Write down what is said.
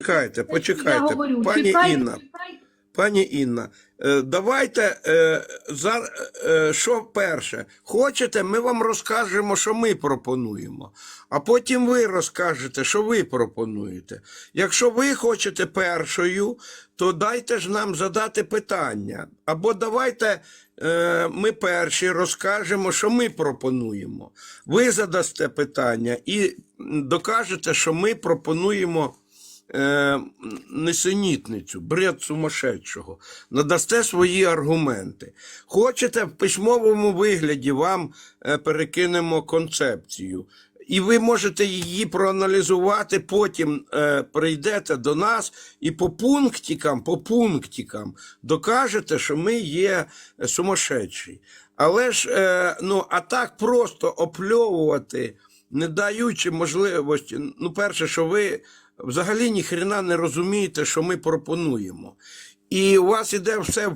Почекайте, почекайте, говорю, пані Інна. Пані Інна, е, давайте е, за, е, що перше. Хочете, ми вам розкажемо, що ми пропонуємо, а потім ви розкажете, що ви пропонуєте. Якщо ви хочете першою, то дайте ж нам задати питання. Або давайте ми перші розкажемо, що ми пропонуємо. Ви задасте питання і докажете, що ми пропонуємо е, несенітницю, бред сумасшедшого, надасте свої аргументи. Хочете в письмовому вигляді вам е, перекинемо концепцію. І ви можете її проаналізувати, потім е, прийдете до нас і по пунктикам, по пунктикам докажете, що ми є сумасшедші. Але ж, ну, а так просто опльовувати, не даючи можливості, ну, перше, що ви взагалі ніхрена не розумієте, що ми пропонуємо. І у вас іде все